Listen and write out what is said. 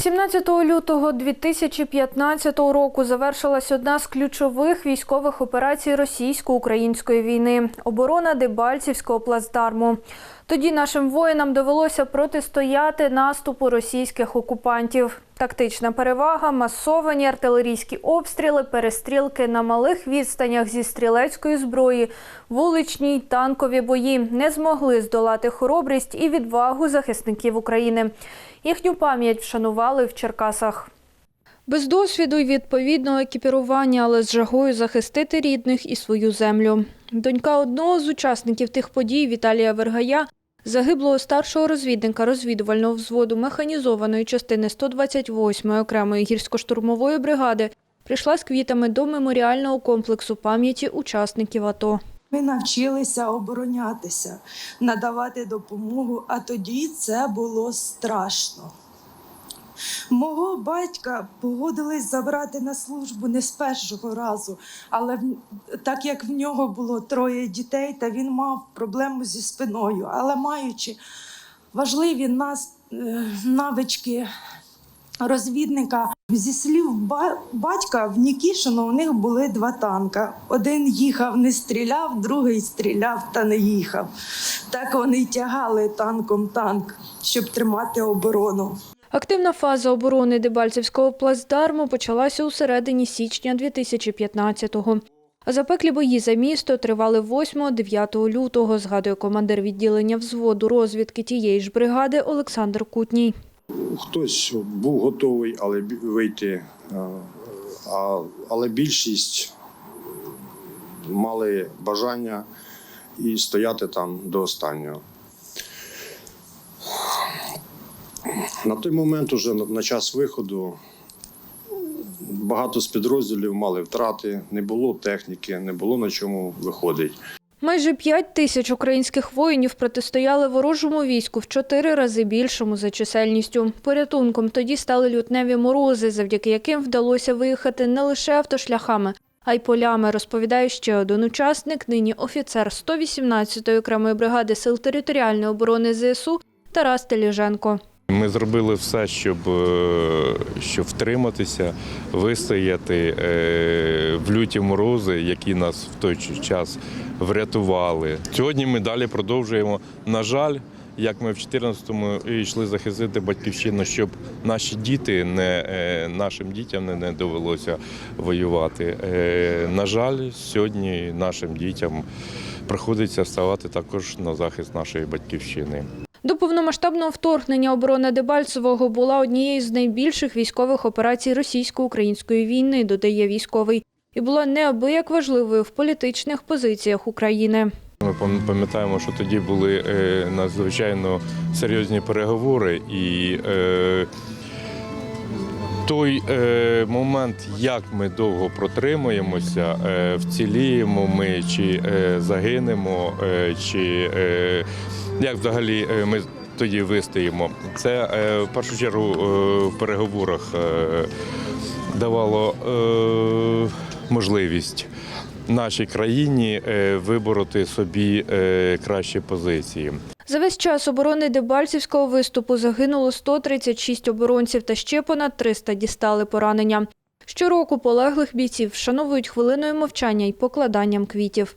18 лютого 2015 року завершилась одна з ключових військових операцій російсько-української війни оборона Дебальцівського плацдарму. Тоді нашим воїнам довелося протистояти наступу російських окупантів. Тактична перевага, масовані артилерійські обстріли, перестрілки на малих відстанях зі стрілецької зброї, вуличні й танкові бої не змогли здолати хоробрість і відвагу захисників України. Їхню пам'ять вшанували в Черкасах. Без досвіду й відповідного екіпірування, але з жагою захистити рідних і свою землю. Донька одного з учасників тих подій Віталія Вергая, загиблого старшого розвідника розвідувального взводу механізованої частини 128-ї окремої гірсько-штурмової бригади, прийшла з квітами до меморіального комплексу пам'яті учасників АТО. Ми навчилися оборонятися, надавати допомогу, а тоді це було страшно. Мого батька погодились забрати на службу не з першого разу, але так як в нього було троє дітей, та він мав проблему зі спиною. Але маючи важливі нас, е, навички розвідника, зі слів батька в Нікішино у них були два танка. Один їхав, не стріляв, другий стріляв та не їхав. Так вони тягали танком танк, щоб тримати оборону. Активна фаза оборони Дебальцевського плацдарму почалася у середині січня 2015-го. А запеклі бої за місто тривали 8-9 лютого, згадує командир відділення взводу розвідки тієї ж бригади Олександр Кутній. Хтось був готовий але вийти, е, але більшість мали бажання і стояти там до останнього. На той момент, уже на- час виходу, багато з підрозділів мали втрати, не було техніки, не було на чому виходить. Майже 5 тисяч українських воїнів протистояли ворожому війську в чотири рази більшому за чисельністю. Порятунком тоді стали лютневі морози, завдяки яким вдалося виїхати не лише автошляхами, а й полями, розповідає ще один учасник, нині офіцер 118-ї окремої бригади сил територіальної оборони ЗСУ Тарас Теліженко. Ми зробили все, щоб, е, щоб втриматися, вистояти е, в люті морози, які нас в той час врятували. Сьогодні ми далі продовжуємо. На жаль, як ми в 14-му йшли захистити батьківщину, щоб наші діти не е, нашим дітям не, довелося воювати. На жаль, сьогодні нашим дітям приходиться ставати також на захист нашої батьківщини. Повномасштабного вторгнення оборона Дебальцевого була однією з найбільших військових операцій російсько-української війни, додає військовий, і була неабияк важливою в політичних позиціях України. Ми пам- пам'ятаємо, що тоді були е, надзвичайно серйозні переговори, і е, той е, момент, як ми довго протримуємося, вціліємо ми чи загинемо, чи як взагалі е, ми тоді вистоїмо. Це е, в першу чергу е, в переговорах давало можливість нашій країні вибороти собі кращі позиції. За весь час оборони Дебальцівського виступу загинуло 136 оборонців та ще понад 300 дістали поранення. Щороку полеглих бійців вшановують хвилиною мовчання і покладанням квітів.